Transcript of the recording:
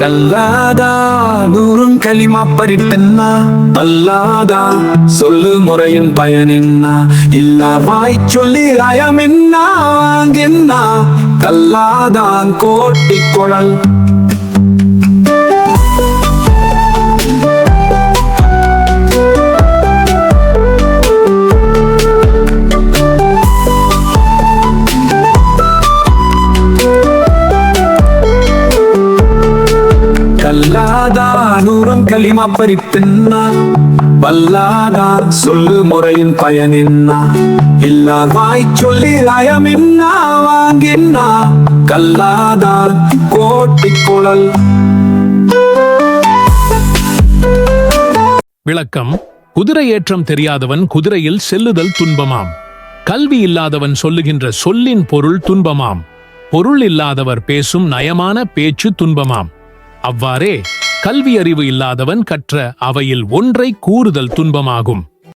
கல்லாதா? நூறும் களிமா பறிப்பென்னா? அல்லாதா? சொல்லு முறையின் பயன் என்ன? இல்லா வாய் சொல்லி அயம் என்ன? வாங்கென்ன கல்லாதான் கோட்டி குழல். வல்லாதானூறும் களிமா பறிப்பின்னா வல்லாதா சொல்லு முறையின் பயனின்னா? என்ன இல்லா வாய் சொல்லி அயம் வாங்கின்னா? கல்லாதா கோட்டி குழல். விளக்கம் குதிரை ஏற்றம் தெரியாதவன் குதிரையில் செல்லுதல் துன்பமாம். கல்வி இல்லாதவன் சொல்லுகின்ற சொல்லின் பொருள் துன்பமாம். பொருள் இல்லாதவர் பேசும் நயமான பேச்சு துன்பமாம். அவ்வாறே கல்வி அறிவு இல்லாதவன் கற்ற அவையில் ஒன்றை கூறுதல் துன்பமாகும்.